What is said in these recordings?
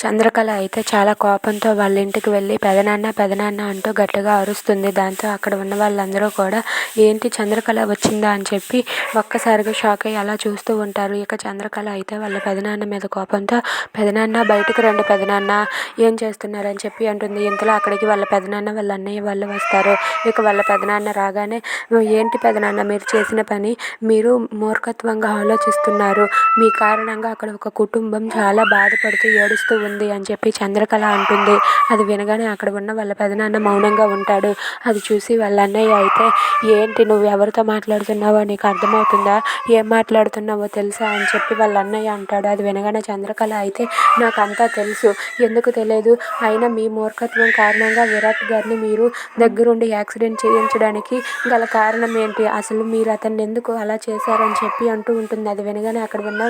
చంద్రకళ అయితే చాలా కోపంతో వాళ్ళ ఇంటికి వెళ్ళి పెదనాన్న పెదనాన్న అంటూ గట్టిగా అరుస్తుంది. దాంతో అక్కడ ఉన్న వాళ్ళందరూ కూడా ఏంటి చంద్రకళ వచ్చిందా? అని చెప్పి ఒక్కసారిగా షాక్ అయ్యి అలా చూస్తూ ఉంటారు. ఇక చంద్రకళ అయితే వాళ్ళ పెదనాన్న మీద కోపంతో పెదనాన్న బయటకు రండి పెదనాన్న ఏం చేస్తున్నారని చెప్పి అంటుంది. ఇంతలో అక్కడికి వాళ్ళ పెదనాన్న వాళ్ళ అన్నయ్య వాళ్ళు వస్తారు. ఇక వాళ్ళ పెదనాన్న రాగానే ఏంటి పెదనాన్న మీరు చేసిన పని మీరు మూర్ఖత్వంగా ఆలోచిస్తున్నారు. మీ కారణంగా అక్కడ ఒక కుటుంబం చాలా బాధపడుతూ ఏడుస్తూ ఉంది అని చెప్పి చంద్రకళ అంటుంది. అది వినగానే అక్కడ ఉన్న వాళ్ళ పెదనాన్న మౌనంగా ఉంటాడు. అది చూసి వాళ్ళ అన్నయ్య అయితే ఏంటి నువ్వు ఎవరితో మాట్లాడుతున్నావో? నీకు అర్థమవుతుందా? ఏం మాట్లాడుతున్నావో తెలుసా? అని చెప్పి వాళ్ళ అన్నయ్య అంటాడు. అది వినగానే చంద్రకళ అయితే నాకు అంతా తెలుసు. ఎందుకు తెలియదు? అయినా మీ మూర్ఖత్వం కారణంగా విరాట్ గారిని మీరు దగ్గరుండి యాక్సిడెంట్ చేయించడానికి గల కారణం ఏంటి? అసలు మీరు అతన్ని ఎందుకు అలా చేశారని చెప్పి అంటూ ఉంటుంది. అది వినగానే అక్కడ ఉన్న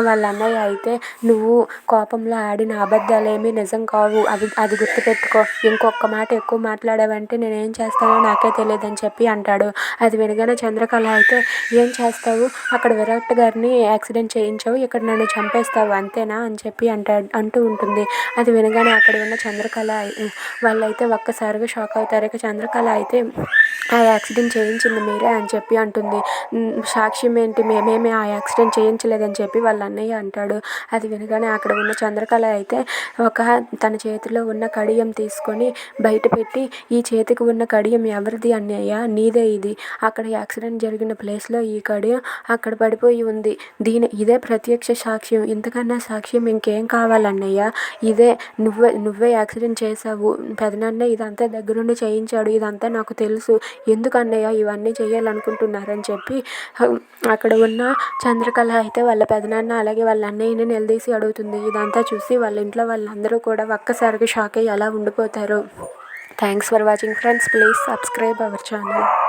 వాళ్ళ అన్నయ్య అయితే నువ్వు కోపంలో ఆడిన అబద్ధాలేమీ నిజం కావు. అది అది గుర్తుపెట్టుకో. ఇంకొక మాట ఎక్కువ మాట్లాడావంటే నేనేం చేస్తానో నాకే తెలియదు అని చెప్పి అంటాడు. అది వినగానే చంద్రకళ అయితే ఏం చేస్తావు? అక్కడ విరాట్ గారిని యాక్సిడెంట్ చేయించావు. ఇక్కడ నన్ను చంపేస్తావు. అంతేనా? అని చెప్పి అంటా అంటూ ఉంటుంది. అది వినగానే అక్కడ ఉన్న చంద్రకళ వాళ్ళైతే ఒక్కసారిగా షాక్ అవుతారు. ఇక చంద్రకళ అయితే ఆ యాక్సిడెంట్ చేయించింది మీరే అని చెప్పి అంటుంది. సాక్ష్యం ఏంటి మేమేమి ఆ యాక్సిడెంట్ చేయించలేదని చెప్పి వాళ్ళ అన్నయ్య అంటాడు. అది వినగానే అక్కడ ఉన్న చంద్రకళ అయితే ఒక తన చేతిలో ఉన్న కడియం తీసుకొని బయట పెట్టి ఈ చేతికి ఉన్న కడియం ఎవరిది అన్నయ్య? నీదే ఇది. అక్కడ యాక్సిడెంట్ జరిగిన ప్లేస్లో ఈ కడియం అక్కడ పడిపోయి ఉంది. దీని ఇదే ప్రత్యక్ష సాక్ష్యం. ఇంతకన్నా సాక్ష్యం ఇంకేం కావాలన్నయ్య ఇదే నువ్వే నువ్వే యాక్సిడెంట్ చేసావు పెదనాన్న ఇదంతా దగ్గరుండి చేయించాడు. ఇదంతా నాకు తెలుసు. ఎందుకు అన్నయ్య ఇవన్నీ చేయాలనుకుంటున్నారని చెప్పి అక్కడ ఉన్న చంద్రకళ అయితే వాళ్ళ పెదనాన్న అలాగే వాళ్ళ అన్నయ్యని నిలదీసి అడుగుతుంది. ఇదంతా చూసి వాళ్ళ ఇంట్లో వాళ్ళందరూ కూడా ఒక్కసారిగా షాక్ అయ్యి అలా ఉండిపోతారు. Thanks for watching friends please subscribe our channel